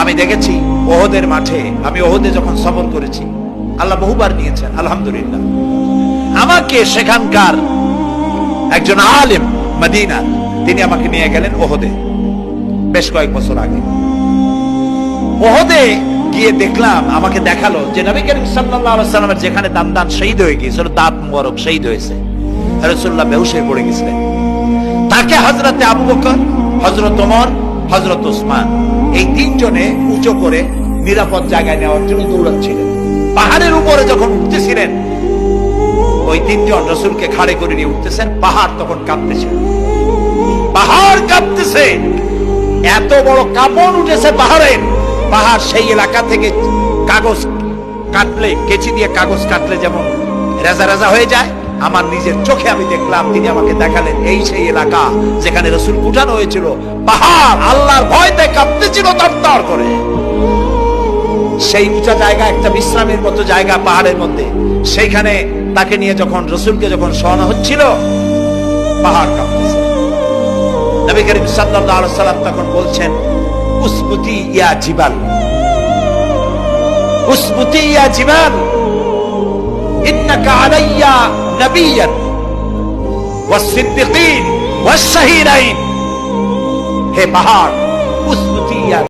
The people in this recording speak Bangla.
আমি দেখেছি ওহদের মাঠে, আমি ওহদে যখন সফর করেছি, আল্লাহ বহুবার নিয়েছেন, আলহামদুলিল্লাহ। আমাকে সেখানকার একজন আলেম মদিনা, তিনি আমাকে নিয়ে গেলেন ওহদে, বেশ কয়েক বছর আগে। ওহদে গিয়ে দেখলাম, আমাকে দেখাল যে নবী করিম সাল্লামের যেখানে দান দান শহীদ হয়ে গিয়েছিল, দাঁত মোবারক শহীদ হয়েছে। রাসূলুল্লাহ বেহুশ হয়ে পড়ে গেছিলেন। তাকে হযরতে আবু বকর, হযরত ওমর, হযরত ওসমান। এই তিনজনে উঁচু করে নিরাপদ জায়গায় নেওয়ার জন্য দৌড়াচ্ছিলেন। পাহাড়ের উপরে যখন উঠতেছিলেন, ওই তিনজন রসুলকে খাড়ে করে নিয়ে উঠতেছেন, পাহাড় তখন কাঁপতেছে। পাহাড় কাঁপতেছে। এত বড় কাপড় উঠেছে পাহাড়ের পাহাড় সেই এলাকা থেকে কাগজ কাটলে, কেচি দিয়ে কাগজ কাটলে যেমন রেজা রেজা হয়ে যায়, আমার নিজের চোখে আমি দেখলাম, তিনি আমাকে দেখালেন, এই সেই এলাকা যেখানে রসুল উঠানো হয়েছিল। পাহাড়, আল্লাহর ভয়তে কাঁপতেছিল তরতর করে। সেই উঁচা জায়গা, একটা বিশ্রামের মতো জায়গা পাহাড়ের মধ্যে। সেইখানে তাকে নিয়ে যখন রসুলকে যখন শোয়ানো হচ্ছিল, পাহাড় কাঁপতেছে। নবী করিম আলাইহি সাল্লাম তখন বলছেন, উসবুতি ইয়া জিবাল। উসবুতি ইয়া জিবাল। ইন্নাকা আলাইয়া নবিয়ান। ওয়াস-সিদ্দিকিন ওয়াস-শাহীদাইন হে পাহাড়